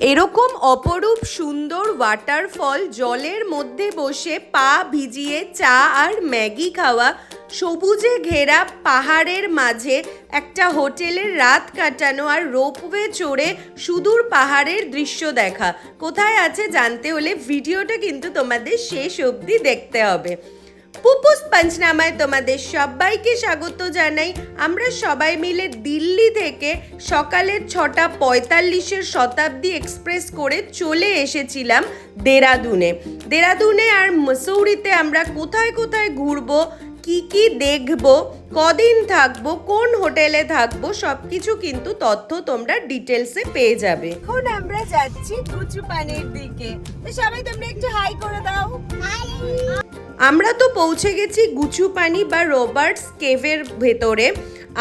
এরকম অপরূপ সুন্দর ওয়াটারফল জলের মধ্যে বসে পা ভিজিয়ে চা আর ম্যাগি খাওয়া, সবুজে ঘেরা পাহাড়ের মাঝে একটা হোটেলের রাত কাটানো আর রোপওয়ে চড়ে সুদূর পাহাড়ের দৃশ্য দেখা। কোথায় আছে জানতে হলে ভিডিওটা কিন্তু তোমাদের শেষ অবধি দেখতে হবে। পুপুস পঞ্চনামায় তোমাদের সবাইকে স্বাগত জানাই। আমরা সবাই মিলে দিল্লি থেকে সকালের ছটা পঁয়তাল্লিশের শতাব্দী এক্সপ্রেস করে চলে এসেছিলাম দেরাদুনে। দেরাদুনে আর মসৌরিতে আমরা কোথায় কোথায় ঘুরবো কি কি দেখব কদিন থাকব কোন হোটেলে থাকব সবকিছু কিন্তু তথ্য তোমরা ডিটেলসে পেয়ে যাবে। এখন আমরা যাচ্ছি কুচু পানির দিকে সবাই তোমরা একটু হাই করে দাও। আমরা তো পৌঁছে গেছি গুচুপানি বা রবার্টস কেভের ভেতরে,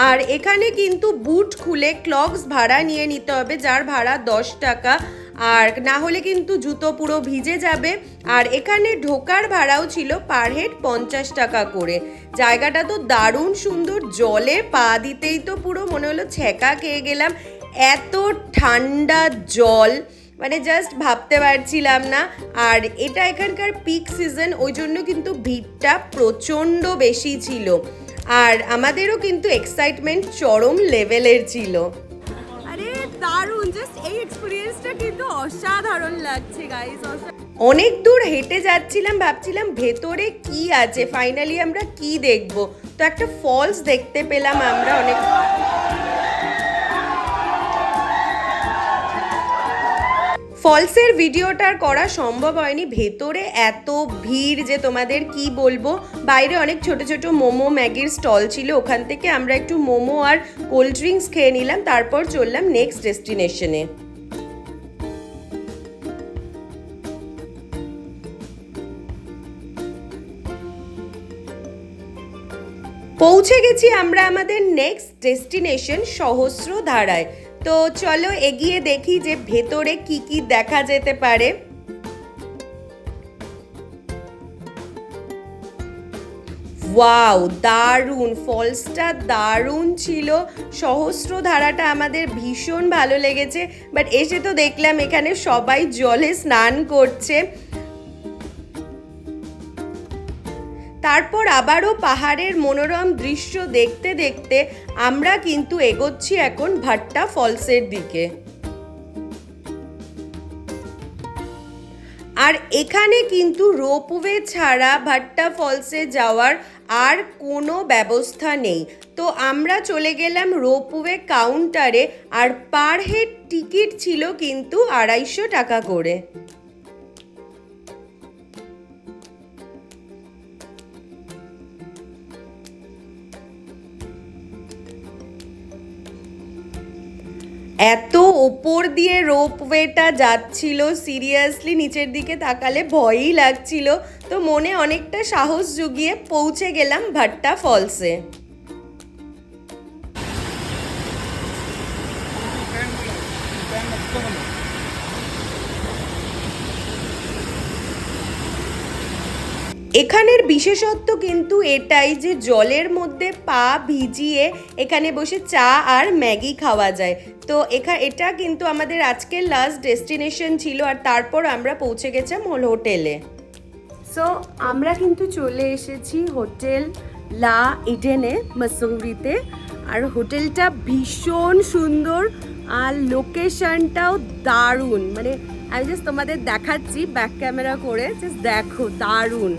আর এখানে কিন্তু বুট খুলে ক্লগস ভাড়া নিয়ে নিতে হবে, যার ভাড়া দশ টাকা। আর না হলে কিন্তু জুতো পুরো ভিজে যাবে। আর এখানে ঢোকার ভাড়াও ছিল পার হেড পঞ্চাশ টাকা করে। জায়গাটা তো দারুণ সুন্দর, জলে পা দিতেই তো পুরো মনে হলো ছ্যাঁকা খেয়ে গেলাম। এত ঠান্ডা জল মানে জাস্ট ভাবতে পারছিলাম না। আর এটা এখানকার পিক সিজন ওই জন্য কিন্তু ভিড়টা প্রচণ্ড বেশি ছিল। আর আমাদেরও কিন্তু এক্সাইটমেন্ট চরম লেভেলের ছিল। আরে দারুণ! জাস্ট এই এক্সপিরিয়েন্সটা কিন্তু অসাধারণ লাগছে গাইস অনেক দূর হেঁটে যাচ্ছিলাম ভাবছিলাম ভেতরে কি আছে? ফাইনালি আমরা কি দেখব? তো একটা ফলস দেখতে পেলাম আমরা অনেক ফলসের ভিডিওটার করা সম্ভব হয়নি। ভেতরে এত ভিড় যে তোমাদের কি বলব? বাইরে অনেক ছোট ছোট মোমো ম্যাগির স্টল ছিল। ওখান থেকে আমরা একটু মোমো আর কোল্ড ড্রিঙ্কস খেয়ে নিলাম, তারপর চললাম নেক্সট ডেস্টিনেশনে পৌঁছে গেছি আমরা আমাদের নেক্সট ডেস্টিনেশন সহস্র ধারায় তো চলো এগিয়ে দেখি যে ভেতরে কি কি দেখা যেতে পারে। ওয়াও, দারুণ, ফলসটা দারুণ ছিল। সহস্র ধারাটা আমাদের ভীষণ ভালো লেগেছে, বাট এসে তো দেখলাম এখানে সবাই জলে স্নান করছে। তারপর আবারও পাহাড়ের মনোরম দৃশ্য দেখতে দেখতে আমরা কিন্তু এগোচ্ছি এখন ভাট্টা ফলসের দিকে। আর এখানে কিন্তু রোপওয়ে ছাড়া ভাট্টা ফলসে যাওয়ার আর কোনো ব্যবস্থা নেই। তো আমরা চলে গেলাম রোপওয়ে কাউন্টারে আর পার হেড টিকিট ছিল কিন্তু আড়াইশো টাকা করে। এত ওপর দিয়ে রোপওয়েটা যাচ্ছিল সিরিয়াসলি নিচের দিকে তাকালে ভয়ই লাগছিল। তো মনে অনেকটা সাহস জুগিয়ে পৌঁছে গেলাম ভাট্টা ফলসে এখানের বিশেষত্ব কিন্তু এটাই যে জলের মধ্যে পা ভিজিয়ে এখানে বসে চা আর ম্যাগি খাওয়া যায়। তো এখা, এটা কিন্তু আমাদের আজকের লাস্ট ডেস্টিনেশন ছিল আর তারপর আমরা পৌঁছে গেছিলাম হোটেলে। সো আমরা কিন্তু চলে এসেছি হোটেল লা ইডেনে মসৌরিতে আর হোটেলটা ভীষণ সুন্দর আর লোকেশনটাও দারুণ। মানে আমি জাস্ট তোমাদের দেখাচ্ছি ব্যাক ক্যামেরা করে জাস্ট দেখো, দারুণ।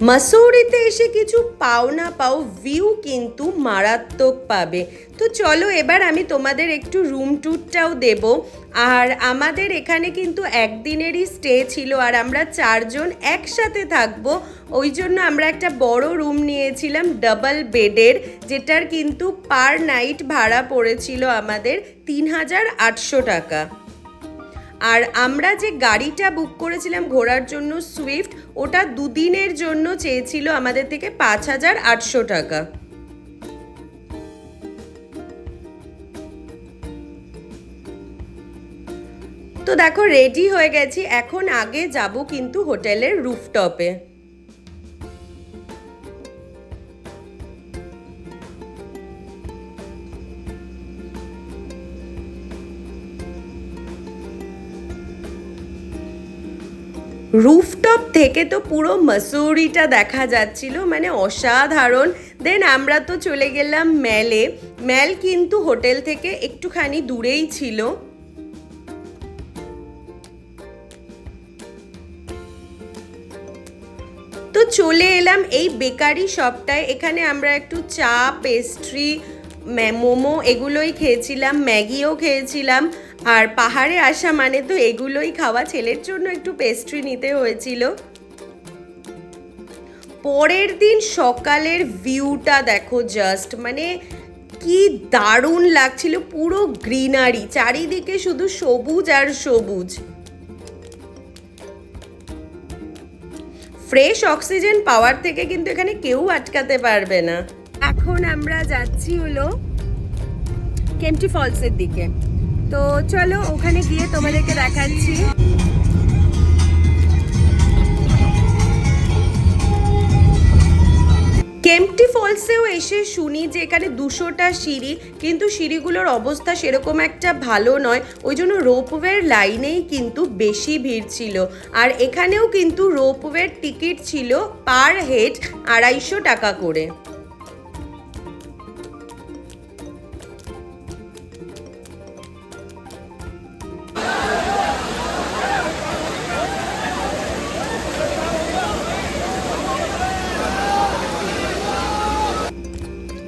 মাসৌরিতে এসে কিছু পাও না পাও ভিউ কিন্তু মারাত্মক পাবে। তো চলো এবার আমি তোমাদের একটু রুম ট্যুরটাও দেব। আর আমাদের এখানে কিন্তু একদিনেরই স্টে ছিল আর আমরা চারজন একসাথে থাকব। ওই জন্য আমরা একটা বড় রুম নিয়েছিলাম ডাবল বেডের যেটার কিন্তু পার নাইট ভাড়া পড়েছিল আমাদের তিন হাজার আটশো টাকা। আর আমরা যে গাড়িটা বুক করেছিলাম ঘোরার জন্য সুইফট ওটা দুদিনের জন্য চেয়েছিল আমাদের থেকে পাঁচ হাজার আটশো টাকা। তো দেখো রেডি হয়ে গেছি। এখন আগে যাব কিন্তু হোটেলের রুফটপে রুফটপ থেকে তো পুরো মাসুরিটা দেখা যাচ্ছিল মানে অসাধারণ। দেন আমরা তো চলে গেলাম ম্যালে ম্যাল কিন্তু হোটেল থেকে একটুখানি দূরেই ছিল। তো চলে এলাম এই বেকারি শপটায়। এখানে আমরা একটু চা পেস্ট্রি মোমো এগুলোই খেয়েছিলাম, ম্যাগিও খেয়েছিলাম। আর পাহাড়ে আসা মানে তো এগুলোই খাওয়া, ছেলের জন্য একটু পেস্ট্রি নিতে হয়েছিল। পরের দিন সকালের ভিউটা দেখো জাস্ট মানে কি দারুণ লাগছিল, পুরো গ্রিনারি চারিদিকে শুধু সবুজ আর সবুজ। ফ্রেশ অক্সিজেন পাওয়ার থেকে কিন্তু এখানে কেউ আটকাতে পারবে না। এখন আমরা যাচ্ছি হলো কেমটি ফলসের দিকে। তো চলো ওখানে গিয়ে তোমাদেরকে দেখাচ্ছি। কেম্পটি ফলসেও এসে শুনি যে এখানে দুশোটা সিঁড়ি, কিন্তু সিঁড়িগুলোর অবস্থা সেরকম একটা ভালো নয়। ওই জন্য রোপওয়ের লাইনেই কিন্তু বেশি ভিড় ছিল। আর এখানেও কিন্তু রোপওয়ের টিকিট ছিল পার হেড আড়াইশো টাকা করে।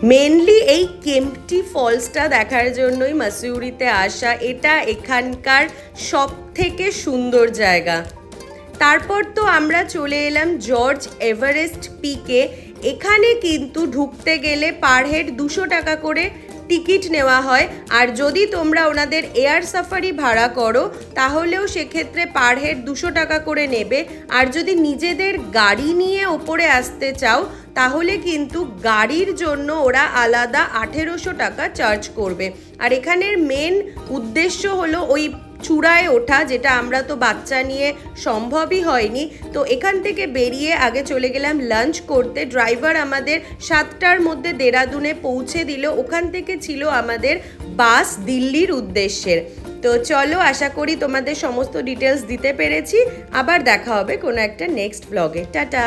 মেনলি এই কেম্পটি ফলসটা দেখার জন্যই মাসিউরিতে আসা। এটা এখানকার সব থেকে সুন্দর জায়গা। তারপর তো আমরা চলে এলাম জর্জ এভারেস্ট পিকে এখানে কিন্তু ঢুকতে গেলে পার হেড দুশো টাকা করে টিকিট নেওয়া হয়। আর যদি তোমরা ওনাদের এয়ার সাফারি ভাড়া করো, তাহলেও সেক্ষেত্রে পার হেড দুশো টাকা করে নেবে। আর যদি নিজেদের গাড়ি নিয়ে ওপরে আসতে চাও, তাহলে কিন্তু গাড়ির জন্য ওরা আলাদা আঠেরোশো টাকা চার্জ করবে। আর এখানের মেন উদ্দেশ্য হলো ওই চূড়ায় ওঠা, যেটা আমরা তো বাচ্চা নিয়ে সম্ভবই হয়নি। তো এখান থেকে বেরিয়ে আগে চলে গেলাম লাঞ্চ করতে। ড্রাইভার আমাদের সাতটার মধ্যে দেরাদুনে পৌঁছে দিল। ওখান থেকে ছিল আমাদের বাস দিল্লির উদ্দেশ্যের তো চলো, আশা করি তোমাদের সমস্ত ডিটেলস দিতে পেরেছি। আবার দেখা হবে কোনো একটা নেক্সট ব্লগে টাটা!